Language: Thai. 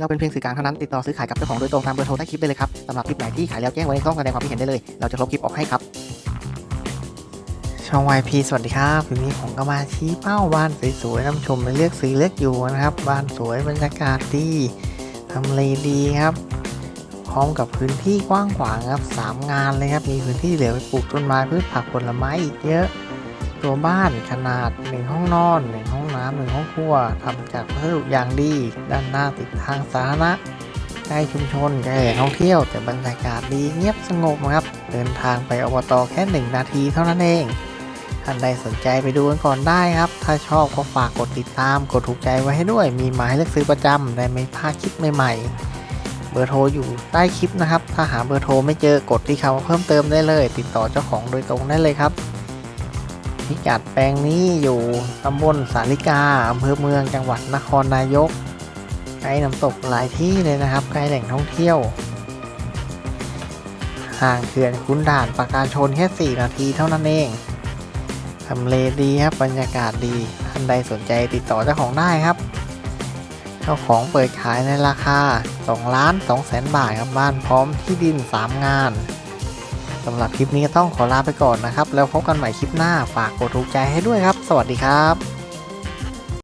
เราเป็นเพียงสื่อกลางเท่านั้นติดต่อซื้อขายกับเจ้าของโดยตรงตามเบอร์โทรใต้คลิปได้เลยครับสำหรับคลิปไหนที่ขายแล้วแจ้งไว้ในช่องแสดงความคิดเห็นได้เลย เราจะลบคลิปออกให้ครับ ช่อง YP สวัสดีครับวันนี้ผมก็มาชี้เป้าบ้านสวยๆน้ำชมไปเลือกซื้อเลือกอยู่นะครับบ้านสวยบรรยากาศดีทำเลดีครับพร้อมกับพื้นที่กว้างขวางครับสามงานเลยครับ มีพื้นที่เหลือไปปลูกต้นไม้พืชผักผลไม้อีกเยอะ ตัวบ้านขนาด 1 ห้องนอน 1 ห้องน้ำหนึ่งห้องครัวทำจากวัสดุอย่างดี ด้านหน้าติดทางสาธารณะใกล้ชุมชนใกล้แหล่งท่องเที่ยวแต่บรรยากาศดีเงียบสงบครับ เดินทางไปอบตแค่ 1 นาทีเท่านั้นเอง ท่านใดสนใจไปดูกันก่อนได้ครับ ถ้าชอบก็ฝากกดติดตาม กดถูกใจไว้ให้ด้วย มีหมายเลือกซื้อประจำได้ไม่พลาดคลิปใหม่ๆ เบอร์โทรอยู่ใต้คลิปนะครับ ถ้าหาเบอร์โทรไม่เจอกดที่คำว่าเพิ่มเติมได้เลย ติดต่อเจ้าของโดยตรงได้เลยครับ พิกัดแปลงนี้อยู่ตำบลสาริกาอำเภอเมืองจังหวัดนครนายกใกล้น้ำตกหลายที่เลยนะครับใกล้แหล่งท่องเที่ยว ห่างเขื่อนคุ้นด่านปราการชนแค่ 4 นาทีเท่านั้นเองทำเลดีครับบรรยากาศดีท่านใดสนใจติดต่อเจ้าของได้ครับเจ้าของเปิดขายในราคา 2 ล้าน2แสนบาทครับบ้านพร้อมที่ดิน 3 งาน สำหรับคลิปนี้ต้องขอลาไปก่อนนะครับ แล้วพบกันใหม่คลิปหน้าฝากกดถูกใจให้ด้วยครับ สวัสดีครับ